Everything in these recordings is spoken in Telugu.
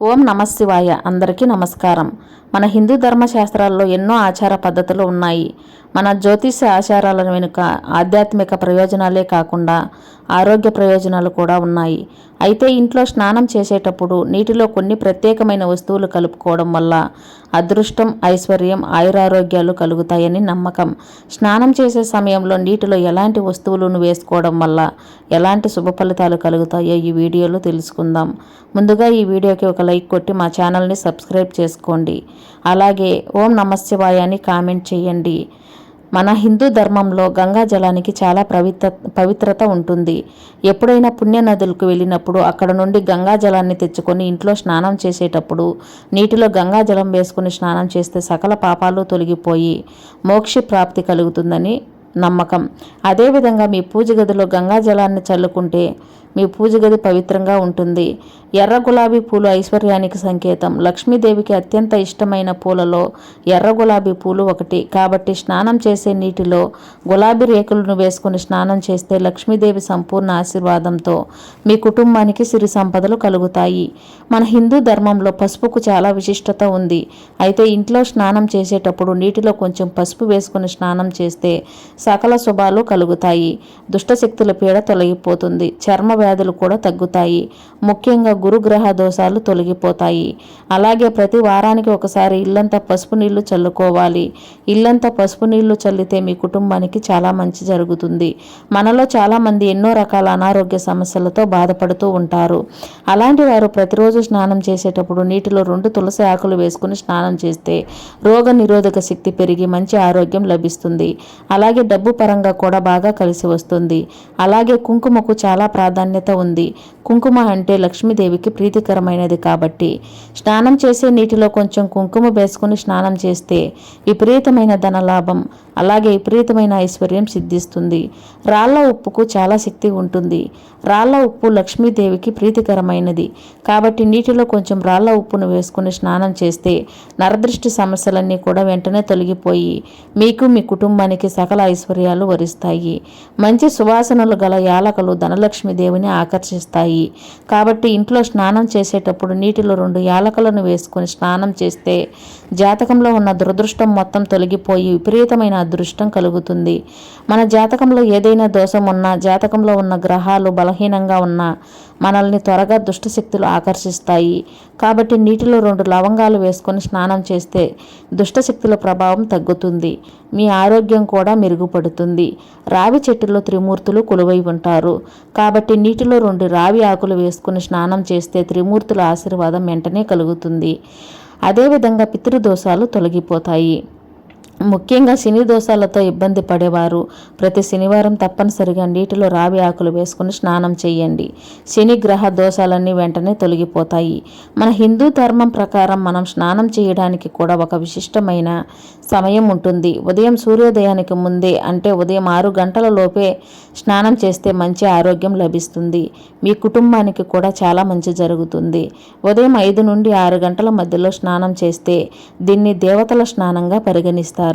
ఓం నమశివాయ. అందరికీ నమస్కారం. మన హిందూ ధర్మశాస్త్రాల్లో ఎన్నో ఆచార పద్ధతులు ఉన్నాయి. మన జ్యోతిష ఆచారాల వెనుక ఆధ్యాత్మిక ప్రయోజనాలే కాకుండా ఆరోగ్య ప్రయోజనాలు కూడా ఉన్నాయి. అయితే ఇంట్లో స్నానం చేసేటప్పుడు నీటిలో కొన్ని ప్రత్యేకమైన వస్తువులు కలుపుకోవడం వల్ల అదృష్టం ఐశ్వర్యం ఆయురారోగ్యాలు కలుగుతాయని నమ్మకం. స్నానం చేసే సమయంలో నీటిలో ఎలాంటి వస్తువులను వేసుకోవడం వల్ల ఎలాంటి శుభ ఫలితాలు కలుగుతాయో ఈ వీడియోలో తెలుసుకుందాం. ముందుగా ఈ వీడియోకి ఒక లైక్ కొట్టి మా ఛానల్ని సబ్స్క్రైబ్ చేసుకోండి. అలాగే ఓం నమశివాయ అని కామెంట్ చేయండి. మన హిందూ ధర్మంలో గంగా జలానికి చాలా పవిత్ర పవిత్రత ఉంటుంది. ఎప్పుడైనా పుణ్య నదులకు వెళ్ళినప్పుడు అక్కడ నుండి గంగా జలాన్ని తెచ్చుకొని ఇంట్లో స్నానం చేసేటప్పుడు నీటిలో గంగా జలం వేసుకుని స్నానం చేస్తే సకల పాపాలు తొలగిపోయి మోక్ష ప్రాప్తి కలుగుతుందని నమ్మకం. అదేవిధంగా మీ పూజ గదిలో గంగా జలాన్ని చల్లుకుంటే మీ పూజ గది పవిత్రంగా ఉంటుంది. ఎర్ర గులాబీ పూలు ఐశ్వర్యానికి సంకేతం. లక్ష్మీదేవికి అత్యంత ఇష్టమైన పూలలో ఎర్ర గులాబీ పూలు ఒకటి. కాబట్టి స్నానం చేసే నీటిలో గులాబీ రేకులను వేసుకుని స్నానం చేస్తే లక్ష్మీదేవి సంపూర్ణ ఆశీర్వాదంతో మీ కుటుంబానికి సిరి సంపదలు కలుగుతాయి. మన హిందూ ధర్మంలో పసుపుకు చాలా విశిష్టత ఉంది. అయితే ఇంట్లో స్నానం చేసేటప్పుడు నీటిలో కొంచెం పసుపు వేసుకుని స్నానం చేస్తే సకల శుభాలు కలుగుతాయి. దుష్టశక్తుల పీడ తొలగిపోతుంది. చర్మ వ్యాధులు కూడా తగ్గుతాయి. ముఖ్యంగా గురుగ్రహ దోషాలు తొలగిపోతాయి. అలాగే ప్రతి వారానికి ఒకసారి ఇల్లంతా పసుపు నీళ్ళు చల్లుకోవాలి. ఇల్లంతా పసుపు నీళ్ళు చల్లితే మీ కుటుంబానికి చాలా మంచి జరుగుతుంది. మనలో చాలామంది ఎన్నో రకాల అనారోగ్య సమస్యలతో బాధపడుతూ ఉంటారు. అలాంటి వారు ప్రతిరోజు స్నానం చేసేటప్పుడు నీటిలో రెండు తులసి ఆకులు వేసుకుని స్నానం చేస్తే రోగ నిరోధక శక్తి పెరిగి మంచి ఆరోగ్యం లభిస్తుంది. అలాగే డబ్బు పరంగా కూడా బాగా కలిసి వస్తుంది. అలాగే కుంకుమకు చాలా ప్రాధాన్యత ఉంది. కుంకుమ అంటే లక్ష్మీదేవికి ప్రీతికరమైనది కాబట్టి స్నానం చేసే నీటిలో కొంచెం కుంకుమ వేసుకుని స్నానం చేస్తే విపరీతమైన ధనలాభం అలాగే విపరీతమైన ఐశ్వర్యం సిద్ధిస్తుంది. రాళ్ళ ఉప్పుకు చాలా శక్తి ఉంటుంది. రాళ్ళ ఉప్పు లక్ష్మీదేవికి ప్రీతికరమైనది. కాబట్టి నీటిలో కొంచెం రాళ్ళ ఉప్పును వేసుకుని స్నానం చేస్తే నరదృష్టి సమస్యలన్నీ కూడా వెంటనే తొలగిపోయి మీకు మీ కుటుంబానికి సకల ఐశ్వర్యాలు వరిస్తాయి. మంచి సువాసనలు గల యాలకలు ధనలక్ష్మీదేవిని ఆకర్షిస్తాయి. కాబట్టి ఇంట్లో స్నానం చేసేటప్పుడు నీటిలో రెండు యాలకలను వేసుకొని స్నానం చేస్తే జాతకంలో ఉన్న దురదృష్టం మొత్తం తొలగిపోయి విపరీతమైన అదృష్టం కలుగుతుంది. మన జాతకంలో ఏదైనా దోషం ఉన్నా జాతకంలో ఉన్న గ్రహాలు బలహీనంగా ఉన్నా మనల్ని త్వరగా దుష్టశక్తులు ఆకర్షిస్తాయి. కాబట్టి నీటిలో రెండు లవంగాలు వేసుకొని స్నానం చేస్తే దుష్టశక్తుల ప్రభావం తగ్గుతుంది. మీ ఆరోగ్యం కూడా మెరుగుపడుతుంది. రావి చెట్టులో త్రిమూర్తులు కొలువై ఉంటారు. కాబట్టి నీటిలో రెండు రావి ఆకులు వేసుకుని స్నానం చేస్తే త్రిమూర్తుల ఆశీర్వాదం వెంటనే కలుగుతుంది. అదేవిధంగా పితృదోషాలు తొలగిపోతాయి. ముఖ్యంగా శని దోషాలతో ఇబ్బంది పడేవారు. ప్రతి శనివారం తప్పనిసరిగా నీటిలో రావి ఆకులు వేసుకుని స్నానం చేయండి. శని గ్రహ దోషాలన్నీ వెంటనే తొలగిపోతాయి. మన హిందూ ధర్మం ప్రకారం మనం స్నానం చేయడానికి కూడా ఒక విశిష్టమైన సమయం ఉంటుంది. ఉదయం సూర్యోదయానికి ముందే అంటే ఉదయం ఆరు గంటల లోపే స్నానం చేస్తే మంచి ఆరోగ్యం లభిస్తుంది. మీ కుటుంబానికి కూడా చాలా మంచి జరుగుతుంది. ఉదయం ఐదు నుండి ఆరు గంటల మధ్యలో స్నానం చేస్తే దీన్ని దేవతల స్నానంగా పరిగణిస్తారు.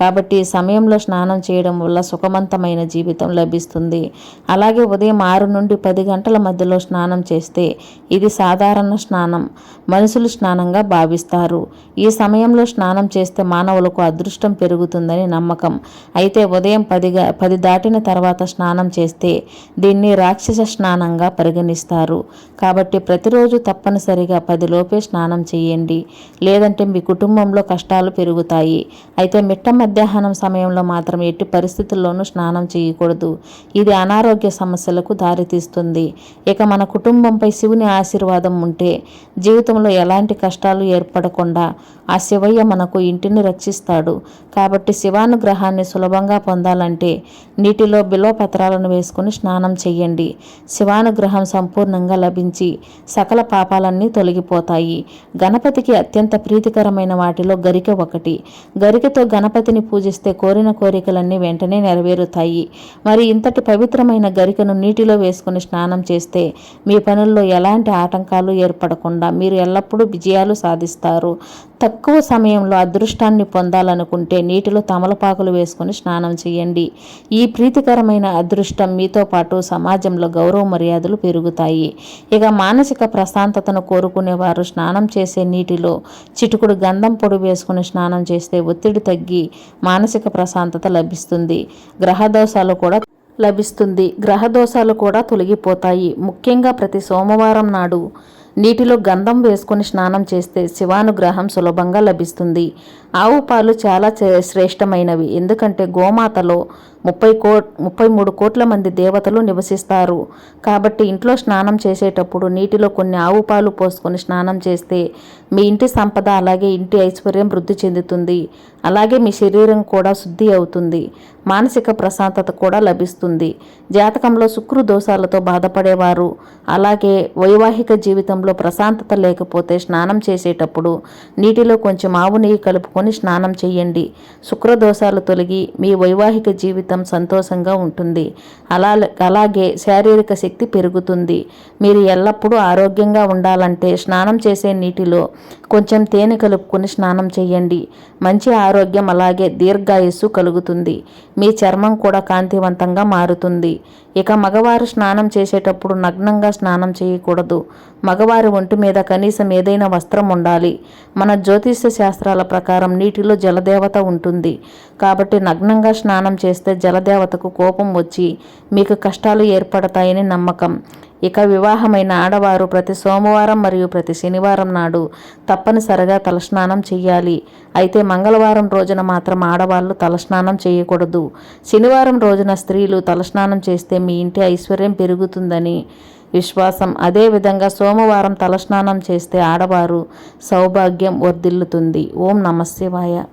కాబట్టి సమయంలో స్నానం చేయడం వల్ల సుఖవంతమైన జీవితం లభిస్తుంది. అలాగే ఉదయం ఆరు నుండి పది గంటల మధ్యలో స్నానం చేస్తే ఇది సాధారణ స్నానం. మనుషులు స్నానంగా భావిస్తారు. ఈ సమయంలో స్నానం చేస్తే మానవులకు అదృష్టం పెరుగుతుందని నమ్మకం. అయితే ఉదయం పదిగా పది దాటిన తర్వాత స్నానం చేస్తే దీన్ని రాక్షస స్నానంగా పరిగణిస్తారు. కాబట్టి ప్రతిరోజు తప్పనిసరిగా పదిలోపే స్నానం చేయండి. లేదంటే మీ కుటుంబంలో కష్టాలు పెరుగుతాయి. అయితే మిట్ట మధ్యాహ్నం సమయంలో మాత్రం ఎట్టి పరిస్థితుల్లోనూ స్నానం చేయకూడదు. ఇది అనారోగ్య సమస్యలకు దారితీస్తుంది. ఇక మన కుటుంబంపై శివుని ఆశీర్వాదం ఉంటే జీవితంలో ఎలాంటి కష్టాలు ఏర్పడకుండా ఆ శివయ్య మనకు ఇంటిని రక్షిస్తాడు. కాబట్టి శివానుగ్రహాన్ని సులభంగా పొందాలంటే నీటిలో బిలో పత్రాలను వేసుకుని స్నానం చేయండి. శివానుగ్రహం సంపూర్ణంగా లభించి సకల పాపాలన్నీ తొలగిపోతాయి. గణపతికి అత్యంత ప్రీతికరమైన వాటిలో గరిక ఒకటి. గరికతో నీటితో గణపతిని పూజిస్తే కోరిన కోరికలన్నీ వెంటనే నెరవేరుతాయి. మరి ఇంతటి పవిత్రమైన గరికను నీటిలో వేసుకుని స్నానం చేస్తే మీ పనుల్లో ఎలాంటి ఆటంకాలు ఏర్పడకుండా మీరు ఎల్లప్పుడూ విజయాలు సాధిస్తారు. తక్కువ సమయంలో అదృష్టాన్ని పొందాలనుకుంటే నీటిలో తమలపాకులు వేసుకుని స్నానం చేయండి. ఈ ప్రీతికరమైన అదృష్టం మీతో పాటు సమాజంలో గౌరవ మర్యాదలు పెరుగుతాయి. ఇక మానసిక ప్రశాంతతను కోరుకునేవారు స్నానం చేసే నీటిలో చిటుకుడు గంధం పొడి వేసుకుని స్నానం చేస్తే ఒత్తిడి తగ్గి మానసిక ప్రశాంతత లభిస్తుంది. గ్రహదోషాలు కూడా లభిస్తుంది. గ్రహదోషాలు కూడా తొలగిపోతాయి. ముఖ్యంగా ప్రతి సోమవారం నాడు నీటిలో గంధం వేసుకొని స్నానం చేస్తే శివానుగ్రహం సులభంగా లభిస్తుంది. ఆవు పాలు చాలా శ్రేష్టమైనవి. ఎందుకంటే గోమాతలో ముప్పై కో ముప్పై మూడు కోట్ల మంది దేవతలు నివసిస్తారు. కాబట్టి ఇంట్లో స్నానం చేసేటప్పుడు నీటిలో కొన్ని ఆవు పాలు పోసుకొని స్నానం చేస్తే మీ ఇంటి సంపద అలాగే ఇంటి ఐశ్వర్యం వృద్ధి చెందుతుంది. అలాగే మీ శరీరం కూడా శుద్ధి అవుతుంది. మానసిక ప్రశాంతత కూడా లభిస్తుంది. జాతకంలో శుక్రు దోషాలతో బాధపడేవారు. అలాగే వైవాహిక జీవితంలో ప్రశాంతత లేకపోతే స్నానం చేసేటప్పుడు నీటిలో కొంచెం ఆవు నెయ్యి కలుపుకొని స్నానం చేయండి. శుక్రదోషాలు తొలగి మీ వైవాహిక జీవితం సంతోషంగా ఉంటుంది. అలా అలాగే శారీరక శక్తి పెరుగుతుంది. మీరు ఎల్లప్పుడూ ఆరోగ్యంగా ఉండాలంటే స్నానం చేసే నీటిలో కొంచెం తేనె కలుపుకొని స్నానం చేయండి. మంచి ఆరోగ్యం అలాగే దీర్ఘాయుస్సు కలుగుతుంది. మీ చర్మం కూడా కాంతివంతంగా మారుతుంది. ఇక మగవారు స్నానం చేసేటప్పుడు నగ్నంగా స్నానం చేయకూడదు. మగవారి ఒంటి మీద కనీసం ఏదైనా వస్త్రం ఉండాలి. మన జ్యోతిష్య శాస్త్రాల ప్రకారం నీటిలో జలదేవత ఉంటుంది. కాబట్టి నగ్నంగా స్నానం చేస్తే జలదేవతకు కోపం వచ్చి మీకు కష్టాలు ఏర్పడతాయని నమ్మకం. ఇక వివాహమైన ఆడవారు ప్రతి సోమవారం మరియు ప్రతి శనివారం నాడు తప్పనిసరిగా తలస్నానం చేయాలి అయితే మంగళవారం రోజున మాత్రం ఆడవాళ్ళు తలస్నానం చేయకూడదు. శనివారం రోజున స్త్రీలు తలస్నానం చేస్తే మీ ఇంటి ఐశ్వర్యం పెరుగుతుందని విశ్వాసం. అదేవిధంగా సోమవారం తలస్నానం చేస్తే ఆడవారు సౌభాగ్యం వర్ధిల్లుతుంది. ఓం నమశివాయ.